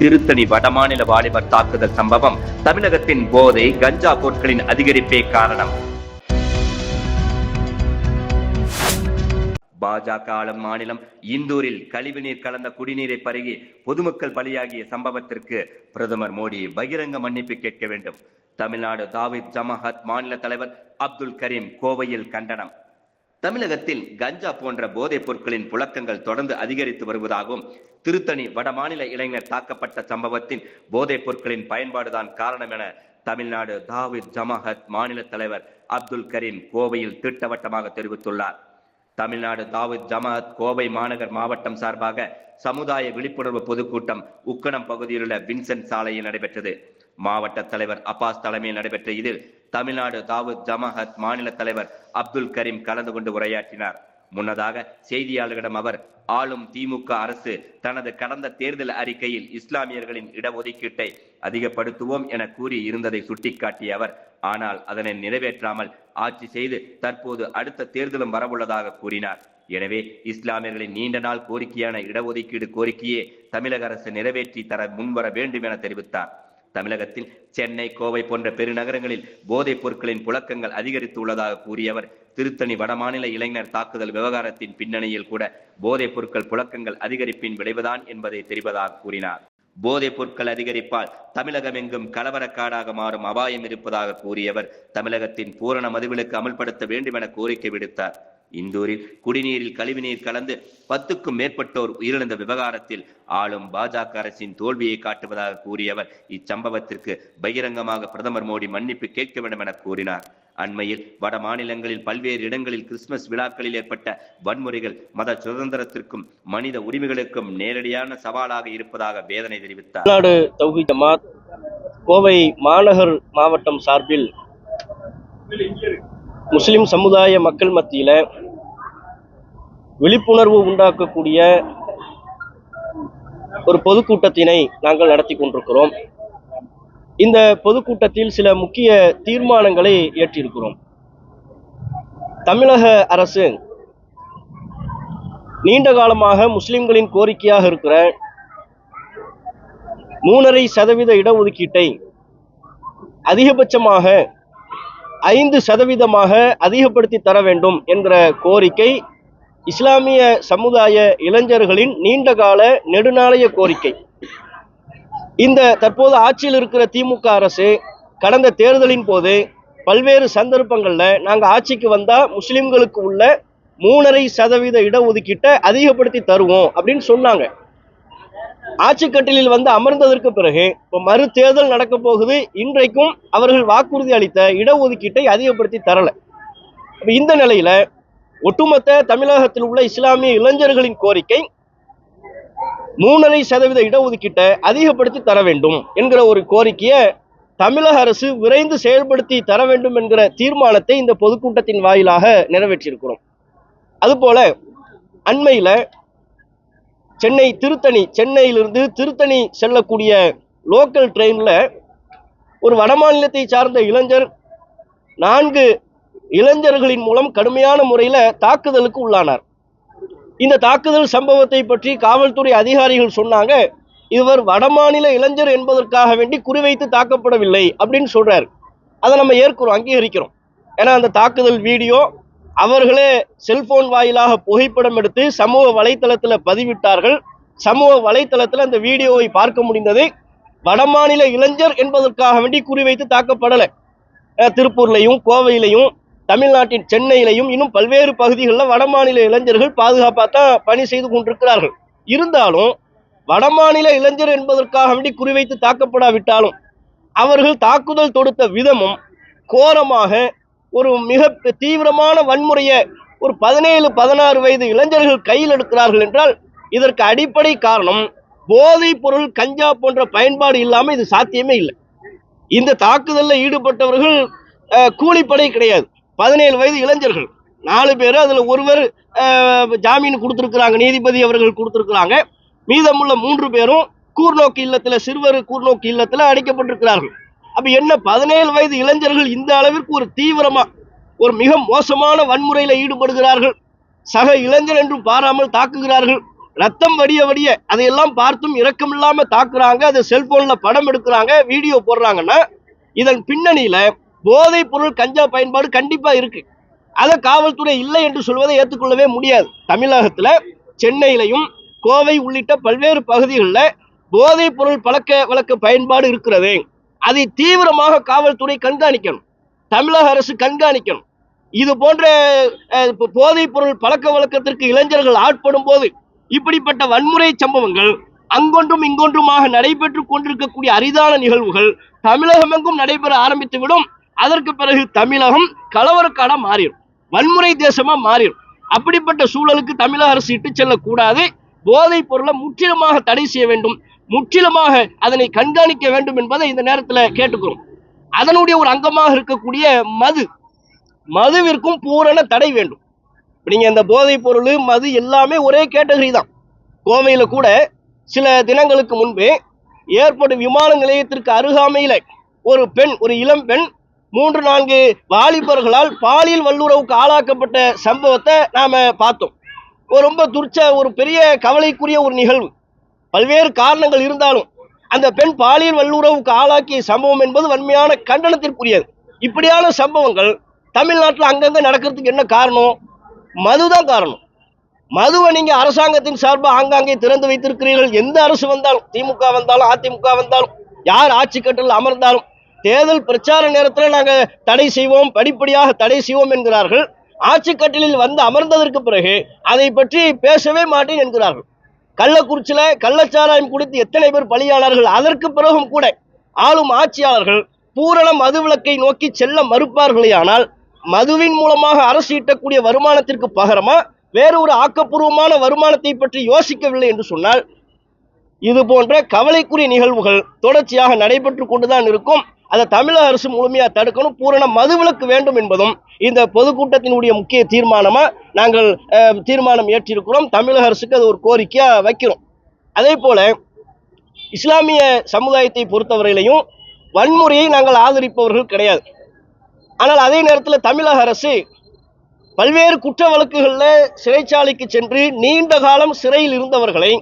திருத்தணி வடமாநில வாலிபர் தாக்குதல் சம்பவம் தமிழகத்தின் போதை கஞ்சா பொருட்களின் அதிகரிப்பே காரணம். பாஜக ஆளும் மாநிலம் இந்தூரில் கழிவுநீர் கலந்த குடிநீரை பருகி பொதுமக்கள் பலியாகிய சம்பவத்திற்கு பிரதமர் மோடி பகிரங்க மன்னிப்பு கேட்க வேண்டும். தமிழ்நாடு தாவித் ஜமாஹத் மாநில தலைவர் அப்துல் கரீம் கோவையில் கண்டனம். தமிழகத்தில் கஞ்சா போன்ற போதைப் பொருட்களின் புழக்கங்கள் தொடர்ந்து அதிகரித்து வருவதாகவும் திருத்தணி வடமாநில இளைஞர் தாக்கப்பட்ட சம்பவத்தின் போதைப் பொருட்களின் பயன்பாடுதான் காரணம் என தமிழ்நாடு தாவித் ஜமாஹத் மாநில தலைவர் அப்துல் கரீம் கோவையில் திட்டவட்டமாக தெரிவித்துள்ளார். தமிழ்நாடு தாவூத் ஜமாத் கோவை மாநகர் மாவட்டம் சார்பாக சமுதாய விழிப்புணர்வு பொதுக்கூட்டம் உக்கணம் பகுதியில் உள்ள வின்சென்ட் சாலையில் நடைபெற்றது. மாவட்ட தலைவர் அப்பாஸ் தலைமையில் நடைபெற்ற இதில் தமிழ்நாடு தாவூத் ஜமாஹத் மாநில தலைவர் அப்துல் கரீம் கலந்து கொண்டு உரையாற்றினார். முன்னதாக செய்தியாளர்களிடம் அவர் ஆளும் திமுக அரசு தனது கடந்த தேர்தல் அறிக்கையில் இஸ்லாமியர்களின் இடஒதுக்கீட்டை அதிகப்படுத்துவோம் என கூறி இருந்ததை சுட்டிக்காட்டிய அவர் ஆனால் அதனை நிறைவேற்றாமல் ஆட்சி செய்து தற்போது அடுத்த தேர்தலும் வரவுள்ளதாக கூறினார். எனவே இஸ்லாமியர்களின் நீண்ட நாள் கோரிக்கையான இடஒதுக்கீடு கோரிக்கையே தமிழக அரசு நிறைவேற்றி தர முன்வர வேண்டும் என தெரிவித்தார். தமிழகத்தில் சென்னை கோவை போன்ற பெருநகரங்களில் போதைப் பொருட்களின் புழக்கங்கள் அதிகரித்து உள்ளதாக கூறியவர். திருத்தணி வடமாநில இளைஞர் தாக்குதல் விவகாரத்தின் பின்னணியில் கூட போதைப் பொருட்கள் புழக்கங்கள் அதிகரிப்பின் விளைவுதான் என்பதை தெரிவதாக கூறினார். போதைப் பொருட்கள் அதிகரிப்பால் தமிழகம் எங்கும் கலவரக்காடாக மாறும் அபாயம் இருப்பதாக கூறியவர். தமிழகத்தின் பூரண மதுவிலக்கு அமல்படுத்த வேண்டும் என கோரிக்கை விடுத்தார். இந்தூரில் குடிநீரில் கழிவுநீர் கலந்து பத்துக்கும் மேற்பட்டோர் உயிரிழந்த விவகாரத்தில் ஆளும் பாஜக அரசின் தோல்வியை காட்டுவதாக கூறியவர். இச்சம்பவத்திற்கு பகிரங்கமாக பிரதமர் மோடி மன்னிப்பு கேட்க வேண்டும் என கூறினார். அண்மையில் வட மாநிலங்களில் பல்வேறு இடங்களில் கிறிஸ்துமஸ் விழாக்களில் ஏற்பட்ட வன்முறைகள் மத சுதந்திரத்திற்கும் மனித உரிமைகளுக்கும் நேரடியான சவாலாக இருப்பதாக வேதனை தெரிவித்தார். கோவை மாநகர் மாவட்டம் சார்பில் முஸ்லிம் சமுதாய மக்கள் மத்தியில் விழிப்புணர்வு உண்டாக்கக்கூடிய ஒரு பொதுக்கூட்டத்தினை நாங்கள் நடத்தி கொண்டிருக்கிறோம். இந்த பொதுக்கூட்டத்தில் சில முக்கிய தீர்மானங்களை ஏற்றிருக்கிறோம். தமிழக அரசு நீண்ட காலமாக முஸ்லிம்களின் கோரிக்கையாக இருக்கிற மூணரை சதவீத இடஒதுக்கீட்டை அதிகபட்சமாக ஐந்து சதவீதமாக அதிகப்படுத்தி தர வேண்டும் என்ற கோரிக்கை இஸ்லாமிய சமுதாய இளைஞர்களின் நீண்டகால நெடுநாளைய கோரிக்கை. இந்த தற்போது ஆட்சியில் இருக்கிற திமுக அரசு கடந்த தேர்தலின் போது பல்வேறு சந்தர்ப்பங்களில் நாங்கள் ஆட்சிக்கு வந்தால் முஸ்லிம்களுக்கு உள்ள மூணரை சதவீத இடஒதுக்கீட்டை அதிகப்படுத்தி தருவோம் அப்படின்னு சொன்னாங்க. ஆட்சிக்கட்டிலில் வந்து அமர்ந்ததற்கு பிறகு இப்போ மறு தேர்தல் நடக்க போகுது. இன்றைக்கும் அவர்கள் வாக்குறுதி அளித்த இடஒதுக்கீட்டை அதிகப்படுத்தி தரல. அப்ப இந்த நிலையில ஒட்டுமொத்த தமிழகத்தில் உள்ள இஸ்லாமிய இளைஞர்களின் கோரிக்கை மூணரை சதவீத இடஒதுக்கீட்டை அதிகப்படுத்தி தர வேண்டும் என்கிற ஒரு கோரிக்கையை தமிழக அரசு விரைந்து செயல்படுத்தி தர வேண்டும் என்கிற தீர்மானத்தை இந்த பொதுக்கூட்டத்தின் வாயிலாக நிறைவேற்றியிருக்கிறோம். அதுபோல அண்மையில் சென்னை திருத்தணி சென்னையிலிருந்து திருத்தணி செல்லக்கூடிய லோக்கல் ட்ரெயினில் ஒரு வடமாநிலத்தை சார்ந்த இளைஞர் நான்கு இளைஞர்களின் மூலம் கடுமையான முறையில் தாக்குதலுக்கு உள்ளானார். இந்த தாக்குதல் சம்பவத்தை பற்றி காவல்துறை அதிகாரிகள் சொன்னாங்க இவர் வடமாநில இளைஞர் என்பதற்காக வேண்டி குறிவைத்து தாக்கப்படவில்லை அப்படின்னு சொல்றாரு. அதை நம்ம ஏற்கிறோம் அங்கீகரிக்கிறோம். ஏன்னா அந்த தாக்குதல் வீடியோ அவர்களே செல்போன் வாயிலாக புகைப்படம் எடுத்து சமூக வலைத்தளத்தில் பதிவிட்டார்கள். சமூக வலைத்தளத்தில் அந்த வீடியோவை பார்க்க முடிந்தது. வடமாநில இளைஞர் என்பதற்காக வேண்டி குறிவைத்து தாக்கப்படலை. திருப்பூர்லையும் கோவையிலையும் தமிழ்நாட்டின் சென்னையிலையும் இன்னும் பல்வேறு பகுதிகளில் வடமாநில இளைஞர்கள் பாதுகாப்பாக தான் பணி செய்து கொண்டிருக்கிறார்கள். இருந்தாலும் வடமாநில இளைஞர் என்பதற்காக வேண்டி குறிவைத்து தாக்கப்படாவிட்டாலும் அவர்கள் தாக்குதல் தொடுத்த விதமும் கோரமாக ஒரு மிக தீவிரமான வன்முறையை ஒரு பதினேழு பதினாறு வயது இளைஞர்கள் கையில் எடுக்கிறார்கள் என்றால் இதற்கு அடிப்படை காரணம் போதைப் பொருள் கஞ்சா போன்ற பயன்பாடு இல்லாமல் இது சாத்தியமே இல்லை. இந்த தாக்குதலில் ஈடுபட்டவர்கள் கூலிப்படை கிடையாது. பதினேழு வயது இளைஞர்கள். நாலு பேர் அதில் ஒருவர் அஹ், ஜாமீன் கொடுத்துருக்குறாங்க நீதிபதி அவர்கள் கொடுத்துருக்குறாங்க. மீதமுள்ள மூன்று பேரும் கூர்நோக்கு இல்லத்தில் சிறுவர் கூர்நோக்கு இல்லத்தில் அடைக்கப்பட்டிருக்கிறார்கள். அப்ப என்ன பதினேழு வயது இளைஞர்கள் இந்த அளவிற்கு ஒரு தீவிரமா ஒரு மிக மோசமான வன்முறையில ஈடுபடுகிறார்கள். சக இளைஞர் என்றும் பாராமல் தாக்குகிறார்கள். ரத்தம் வடிய வடிய அதையெல்லாம் பார்த்தும் இரக்கம் இல்லாம தாக்குறாங்க. அதை செல்போன்ல படம் எடுக்கிறாங்க வீடியோ போடுறாங்கன்னா இதன் பின்னணியில போதைப் பொருள் கஞ்சா பயன்பாடு கண்டிப்பா இருக்கு. அதை காவல்துறை இல்லை என்று சொல்வதை ஏற்றுக்கொள்ளவே முடியாது. தமிழகத்துல சென்னையிலையும் கோவை உள்ளிட்ட பல்வேறு பகுதிகளில் போதைப் பொருள் பழக்க வழக்க பயன்பாடு இருக்கிறது. அதை தீவிரமாக காவல்துறை கண்காணிக்கணும். தமிழக அரசு கண்காணிக்கணும். இது போன்ற போதைப் பொருள் பழக்க வழக்கத்திற்கு இளைஞர்கள் ஆட்படும் போது இப்படிப்பட்ட வன்முறை சம்பவங்கள் அங்கொன்றும் இங்கொன்றுமாக நடைபெற்று கொண்டிருக்கக்கூடிய அரிதான நிகழ்வுகள் தமிழகமெங்கும் நடைபெற ஆரம்பித்துவிடும். அதற்கு பிறகு தமிழகம் கலவரக்காடா மாறிடும். வன்முறை தேசமா மாறிடும். அப்படிப்பட்ட சூழலுக்கு தமிழக அரசு இட்டு செல்லக்கூடாது. போதைப் பொருளை முற்றிலுமாக தடை செய்ய வேண்டும். முற்றிலுமாக அதனை கண்காணிக்க வேண்டும் என்பதை இந்த நேரத்தில் கேட்டுக்கிறோம். அதனுடைய ஒரு அங்கமாக இருக்கக்கூடிய மது. மதுவிற்கும் பூரண தடை வேண்டும். இப்ப நீங்க இந்த போதைப் பொருள் மது எல்லாமே ஒரே கேட்டகரி தான். கோவையில் கூட சில தினங்களுக்கு முன்பே ஏற்பட்ட விமான நிலையத்திற்கு அருகாமையில் ஒரு பெண் ஒரு இளம் பெண் மூன்று நான்கு வாலிபர்களால் பாலியல் வல்லுறவுக்கு ஆளாக்கப்பட்ட சம்பவத்தை நாம பார்த்தோம். ரொம்ப துர்ச்ச ஒரு பெரிய கவலைக்குரிய ஒரு நிகழ்வு. பல்வேறு காரணங்கள் இருந்தாலும் அந்த பெண் பாலியல் வல்லுறவுக்கு ஆளாக்கிய சம்பவம் என்பது வன்மையான கண்டனத்திற்குரியது. இப்படியான சம்பவங்கள் தமிழ்நாட்டில் அங்கங்கே நடக்கிறதுக்கு என்ன காரணம்? மதுதான் காரணம். மதுவை நீங்கள் அரசாங்கத்தின் சார்பாக ஆங்காங்கே திறந்து வைத்திருக்கிறீர்கள். எந்த அரசு வந்தாலும் திமுக வந்தாலும் அதிமுக வந்தாலும் யார் ஆட்சி கட்டில் அமர்ந்தாலும் தேர்தல் பிரச்சார நேரத்தில் நாங்கள் தடை செய்வோம் படிப்படியாக தடை செய்வோம் என்கிறார்கள். ஆட்சி கட்டிலில் வந்து அமர்ந்ததற்கு பிறகு அதை பற்றி பேசவே மாட்டேன் என்கிறார்கள். கள்ளக்குறிச்சியில கள்ளச்சாராயம் குடித்து எத்தனை பேர் பலியானார்கள்? அதற்கு பிறகும் கூட ஆளும் ஆட்சியாளர்கள் பூரண மதுவிலக்கை நோக்கி செல்ல மறுப்பார்களேயானால் மதுவின் மூலமாக அரசு ஈட்டக்கூடிய வருமானத்திற்கு பகரமா வேறு ஒரு ஆக்கப்பூர்வமான வருமானத்தை பற்றி யோசிக்கவில்லை என்று சொன்னால் இது போன்ற கவலைக்குரிய நிகழ்வுகள் தொடர்ச்சியாக நடைபெற்று கொண்டுதான் இருக்கும். அதை தமிழக அரசு முழுமையாக தடுக்கணும். பூரண மதுவிலக்கு வேண்டும் என்பதும் இந்த பொதுக்கூட்டத்தினுடைய முக்கிய தீர்மானமா நாங்கள் தீர்மானம் ஏற்றிருக்கிறோம். தமிழக அரசுக்கு அது ஒரு கோரிக்கையாக வைக்கிறோம். அதே போல இஸ்லாமிய சமுதாயத்தை பொறுத்தவரையிலையும் வன்முறையை நாங்கள் ஆதரிப்பவர்கள் கிடையாது. ஆனால் அதே நேரத்தில் தமிழக அரசு பல்வேறு குற்ற வழக்குகளில் சிறைச்சாலைக்கு சென்று நீண்ட காலம் சிறையில் இருந்தவர்களை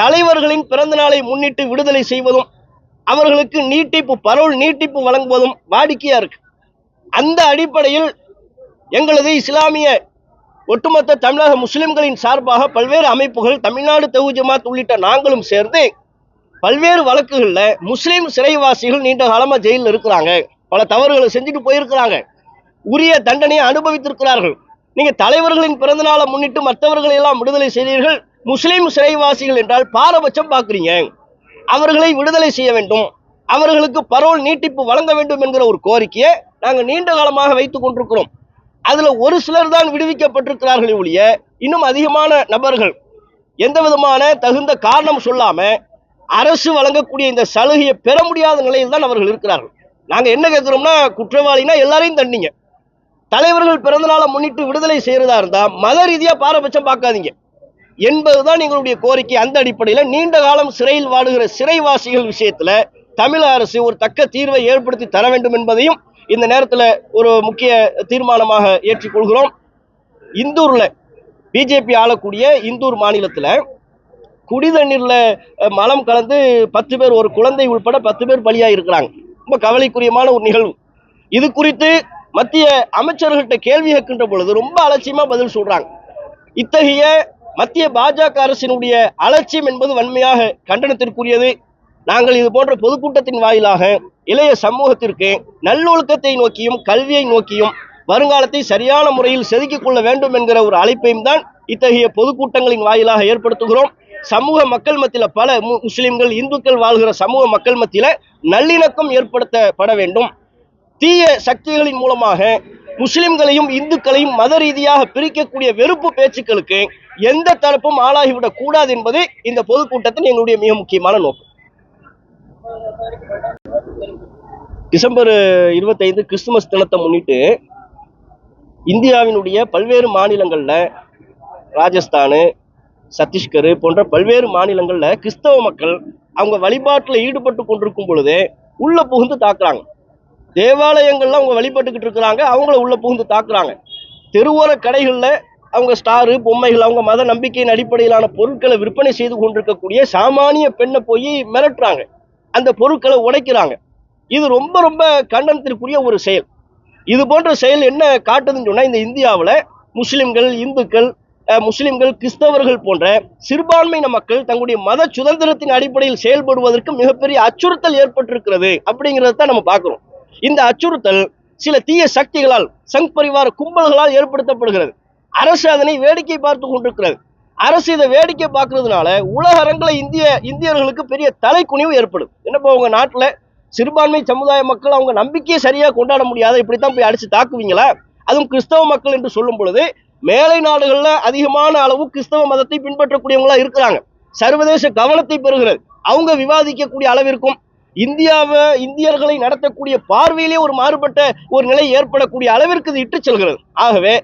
தலைவர்களின் பிறந்தநாளை முன்னிட்டு விடுதலை செய்வதும் அவர்களுக்கு நீட்டிப்பு பரோல் நீட்டிப்பு வழங்குவதும் வாடிக்கையாக இருக்கு. அந்த அடிப்படையில் எங்களது இஸ்லாமிய ஒட்டுமொத்த தமிழக முஸ்லிம்களின் சார்பாக பல்வேறு அமைப்புகள் தமிழ்நாடு தெவு ஜமாத் உள்ளிட்ட நாங்களும் சேர்ந்து பல்வேறு வழக்குகளில் முஸ்லீம் சிறைவாசிகள் நீண்ட காலமாக ஜெயிலில் இருக்கிறாங்க. பல தவறுகளை செஞ்சுட்டு போயிருக்கிறாங்க. உரிய தண்டனையை அனுபவித்திருக்கிறார்கள். நீங்கள் தலைவர்களின் பிறந்தநாளை முன்னிட்டு மற்றவர்களை எல்லாம் விடுதலை செய்தீர்கள். முஸ்லீம் சிறைவாசிகள் என்றால் பாரபட்சம் பார்க்குறீங்க. அவர்களை விடுதலை செய்ய வேண்டும். அவர்களுக்கு பரோல் நீட்டிப்பு வழங்க வேண்டும் என்கிற ஒரு கோரிக்கையை நாங்கள் நீண்ட காலமாக வைத்துக் கொண்டிருக்கிறோம். அதில் ஒரு சிலர் தான் விடுவிக்கப்பட்டிருக்கிறார்களே ஒழிய இன்னும் அதிகமான நபர்கள். எந்த விதமான தகுந்த காரணம் சொல்லாமல் அரசு வழங்கக்கூடிய இந்த சலுகையை பெற முடியாத நிலையில் தான் அவர்கள் இருக்கிறார்கள். நாங்கள் என்ன கேட்குறோம்னா குற்றவாளினா எல்லாரையும் தண்டிங்க. தலைவர்கள் பிறந்தநாளை முன்னிட்டு விடுதலை செய்கிறதா இருந்தால் மத ரீதியாக பாரபட்சம் பார்க்காதீங்க. என்பதுதான் எங்களுடைய கோரிக்கை. அந்த அடிப்படையில் நீண்ட காலம் சிறையில் வாடுகிற சிறைவாசிகள் விஷயத்தில் தமிழக அரசு ஒரு தக்க தீர்வை ஏற்படுத்தி தர வேண்டும் என்பதையும் இந்த நேரத்தில் ஒரு முக்கிய தீர்மானமாக ஏற்றிக்கொள்கிறோம் இந்தூரில் பிஜேபி ஆளக்கூடிய இந்தூர் மாநிலத்தில் குடிதண்ணீரில் மலம் கலந்து பத்து பேர் ஒரு குழந்தை உள்பட பத்து பேர் பலியாக இருக்கிறாங்க ரொம்ப கவலைக்குரியமான ஒரு நிகழ்வு. இது குறித்து மத்திய அமைச்சர்கள்ட்ட கேள்வி கேட்கின்ற பொழுது ரொம்ப அலட்சியமாக பதில் சொல்கிறாங்க இத்தகைய மத்திய பாஜக அரசினுடைய அலட்சியம் என்பது வன்மையாக கண்டனத்திற்குரியது. நாங்கள் இது போன்ற பொதுக்கூட்டத்தின் வாயிலாக இளைய சமூகத்திற்கு நல்லொழுக்கத்தை நோக்கியும் கல்வியை நோக்கியும் வருங்காலத்தை சரியான முறையில் செதுக்கிக் கொள்ள வேண்டும் என்கிற ஒரு அழைப்பையும் தான் இத்தகைய பொதுக்கூட்டங்களின் வாயிலாக ஏற்படுத்துகிறோம். சமூக மக்கள் மத்தியில் பல முஸ்லிம்கள் இந்துக்கள் வாழ்கிற சமூக மக்கள் மத்தியில் நல்லிணக்கம் ஏற்படுத்தப்பட வேண்டும். தீய சக்திகளின் மூலமாக முஸ்லிம்களையும் இந்துக்களையும் மத ரீதியாக பிரிக்கக்கூடிய வெறுப்பு பேச்சுக்களுக்கு எந்த தரப்பும் ஆளாகிவிடக் கூடாது என்பது இந்த பொதுக்கூட்டத்தின் எங்களுடைய மிக முக்கியமான நோக்கம். டிசம்பர் இருபத்தைந்து கிறிஸ்துமஸ் தினத்தை முன்னிட்டு இந்தியாவினுடைய பல்வேறு மாநிலங்கள்ல ராஜஸ்தானு சத்தீஸ்கர் போன்ற பல்வேறு மாநிலங்கள்ல கிறிஸ்தவ மக்கள் அவங்க வழிபாட்டில் ஈடுபட்டு கொண்டிருக்கும் பொழுது உள்ள புகுந்து தாக்குறாங்க. தேவாலயங்கள்ல அவங்க வழிபட்டுக்கிட்டு இருக்கிறாங்க அவங்கள உள்ள புகுந்து தாக்குறாங்க. தெருவோர கடைகளில் அவங்க ஸ்டாரு பொம்மைகள் அவங்க மத நம்பிக்கையின் அடிப்படையிலான பொருட்களை விற்பனை செய்து கொண்டிருக்கக்கூடிய சாமானிய பெண்ணை போய் மிரட்டுறாங்க. அந்த பொருட்களை உடைக்கிறாங்க. இது ரொம்ப ரொம்ப கண்டனத்திற்குரிய ஒரு செயல். இது போன்ற செயல் என்ன காட்டுதுன்னு சொன்னால் இந்த இந்தியாவில் முஸ்லிம்கள் இந்துக்கள் அஹ், முஸ்லிம்கள் கிறிஸ்தவர்கள் போன்ற சிறுபான்மையின மக்கள் தங்களுடைய மத சுதந்திரத்தின் அடிப்படையில் செயல்படுவதற்கு மிகப்பெரிய அச்சுறுத்தல் ஏற்பட்டிருக்கிறது அப்படிங்கிறத தான் நம்ம பார்க்குறோம். இந்த அச்சுறுத்தல் சில தீய சக்திகளால் சங் பரிவார கும்பல்களால் ஏற்படுத்தப்படுகிறது. அரசு அதனை வேடிக்கை பார்த்து கொண்டிருக்கிறது. அரசு இதை வேடிக்கை பார்க்கறதுனால உலக அரங்கில் இந்திய இந்தியர்களுக்கு பெரிய தலைக்குனிவு ஏற்படும். என்னப்போ உங்கள் நாட்டில் சிறுபான்மை சமுதாய மக்கள் அவங்க நம்பிக்கையை சரியாக கொண்டாட முடியாத இப்படித்தான் போய் அடித்து தாக்குவீங்களா? அதுவும் கிறிஸ்தவ மக்கள் என்று சொல்லும் பொழுது மேலை நாடுகளில் அதிகமான அளவு கிறிஸ்தவ மதத்தை பின்பற்றக்கூடியவங்களா இருக்கிறாங்க. சர்வதேச கவனத்தை பெறுகிறது. அவங்க விவாதிக்கக்கூடிய அளவிற்கும் இந்தியாவை இந்தியர்களை நடத்தக்கூடிய பார்வையிலே ஒரு மாறுபட்ட ஒரு நிலை ஏற்படக்கூடிய அளவிற்கு இது இட்டு செல்கிறது. ஆகவே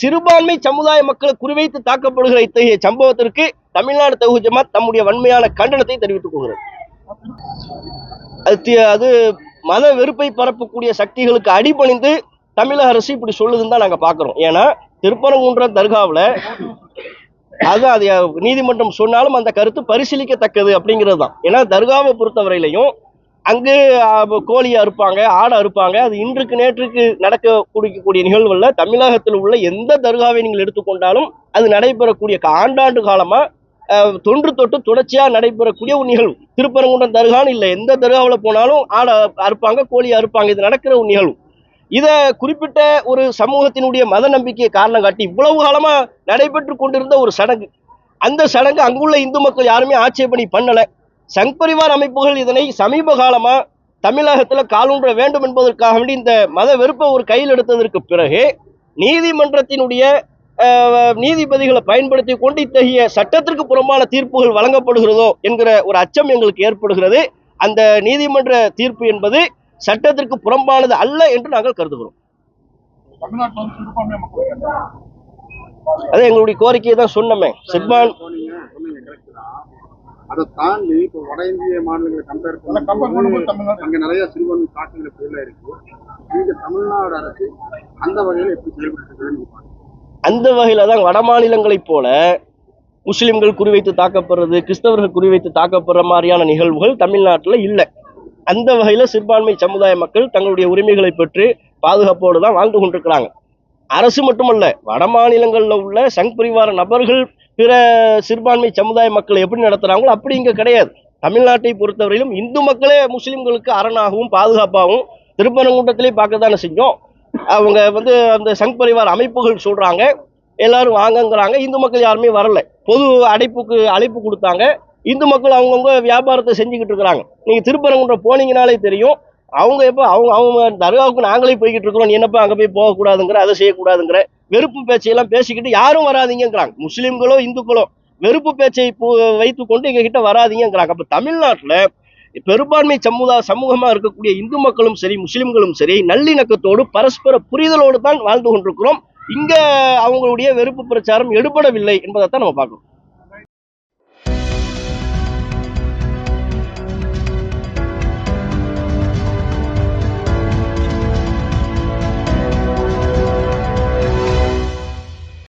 சிறுபான்மை சமுதாய மக்களை குறிவைத்து தாக்கப்படுகிற இத்தகைய சம்பவத்திற்கு தமிழ்நாடு தகுதி ஜமாத் தம்முடைய வன்மையான கண்டனத்தை தெரிவித்துக் கொள்கிறது. அது அது மத வெறுப்பை பரப்பக்கூடிய சக்திகளுக்கு அடிபணிந்து தமிழக அரசு இப்படி சொல்லுதுன்னு தான் நாங்க பாக்குறோம். ஏன்னா திருப்பரங்குன்றம் தர்காவில் அதுதான் அது நீதிமன்றம் சொன்னாலும் அந்த கருத்து பரிசீலிக்கத்தக்கது அப்படிங்கிறது தான். ஏன்னா தர்காவை பொறுத்தவரையிலையும் அங்கு கோழியை அறுப்பாங்க ஆடை அறுப்பாங்க. அது இன்றுக்கு நேற்றுக்கு நடக்க குடிக்கக்கூடிய நிகழ்வுகளில் தமிழகத்தில் உள்ள எந்த தர்காவை நீங்கள் எடுத்துக்கொண்டாலும் அது நடைபெறக்கூடிய ஆண்டாண்டு காலமாக தொன்று தொட்டு தொடர்ச்சியாக நடைபெறக்கூடிய ஒரு நிகழ்வு. திருப்பரங்குன்றம் தர்கான்னு இல்லை. எந்த தர்காவில் போனாலும் ஆடை அறுப்பாங்க கோழி அறுப்பாங்க. இது நடக்கிற ஒரு நிகழ்வு. இதை குறிப்பிட்ட ஒரு சமூகத்தினுடைய மத நம்பிக்கையை காரணம் காட்டி இவ்வளவு காலமாக நடைபெற்று கொண்டிருந்த ஒரு சடங்கு. அந்த சடங்கு அங்குள்ள இந்து மக்கள் யாருமே ஆட்சேபணி பண்ணலை. சங் பரிவார் அமைப்புகள் இதனை சமீப காலமா தமிழகத்துல காலூன்ற வேண்டும் என்பதற்காக வேண்டி இந்த மத வெறுப்பை ஒரு கையில் எடுத்ததற்கு பிறகு நீதிமன்றத்தினுடைய நீதிபதிகளை பயன்படுத்தி கொண்டு இத்தகைய சட்டத்திற்கு புறம்பான தீர்ப்புகள் வழங்கப்படுகிறதோ என்கிற ஒரு அச்சம் எங்களுக்கு ஏற்படுகிறது. அந்த நீதிமன்ற தீர்ப்பு என்பது சட்டத்திற்கு புறம்பானது அல்ல என்று நாங்கள் கருதுகிறோம். அது எங்களுடைய கோரிக்கையை தான் சொன்னோமே. சிறுபான் அதை தாண்டி இப்போ வட இந்திய மாநிலங்களை கம்பேர் பண்ணும்போது அங்க நிறைய சிறுபான்மை காட்டுகிற பொருளா இருக்கு. இங்க தமிழ்நாடு அரசு அந்த வகையில எப்படி செயல்பட்டு. அந்த வகையில தான் வட மாநிலங்களைப் போல முஸ்லிம்கள் குறிவைத்து தாக்கப்படுறது கிறிஸ்தவர்கள் குறிவைத்து தாக்கப்படுற மாதிரியான நிகழ்வுகள் தமிழ்நாட்டில் இல்லை. அந்த வகையில சிறுபான்மை சமுதாய மக்கள் தங்களுடைய உரிமைகளை பெற்று பாதுகாப்போடு தான் வாழ்ந்து கொண்டிருக்கிறாங்க. அரசு மட்டுமல்ல வட மாநிலங்களில் உள்ள சங் பரிவார நபர்கள் பிற சிறுபான்மை சமுதாய மக்களை எப்படி நடத்துறாங்களோ அப்படி இங்கே கிடையாது. தமிழ்நாட்டை பொறுத்தவரையிலும் இந்து மக்களே முஸ்லீம்களுக்கு அரணாகவும் பாதுகாப்பாகவும் திருப்பரங்குன்றத்திலே பார்க்க தானே செஞ்சோம். அவங்க வந்து அந்த சங் பரிவார் அமைப்புகள் சொல்கிறாங்க எல்லாரும் வாங்கங்கிறாங்க. இந்து மக்கள் யாருமே வரல. பொது அடைப்புக்கு அழைப்பு கொடுத்தாங்க. இந்து மக்கள் அவங்கவுங்க வியாபாரத்தை செஞ்சுக்கிட்டு இருக்கிறாங்க. நீங்கள் திருப்பரங்குன்றம் போனீங்கனாலே தெரியும். அவங்க எப்போ அவங்க அவங்க தர்காவுக்கு நாங்களே போய்கிட்டு இருக்கிறோம். நீ என்னப்பா அங்கே போய் போகக்கூடாதுங்கிற அதை செய்யக்கூடாதுங்கிற வெறுப்பு பேச்சையெல்லாம் பேசிக்கிட்டு யாரும் வராதீங்கங்கிறாங்க. முஸ்லீம்களோ இந்துக்களோ வெறுப்பு பேச்சை வைத்து கொண்டு எங்க கிட்ட அப்போ அப்ப தமிழ்நாட்டுல பெரும்பான்மை சமுதா சமூகமா இருக்கக்கூடிய இந்து மக்களும் சரி முஸ்லிம்களும் சரி நல்லிணக்கத்தோடு பரஸ்பர புரிதலோடு தான் வாழ்ந்து கொண்டிருக்கிறோம். இங்க அவங்களுடைய வெறுப்பு பிரச்சாரம் எடுபடவில்லை என்பதைத்தான் நம்ம பார்க்கணும்.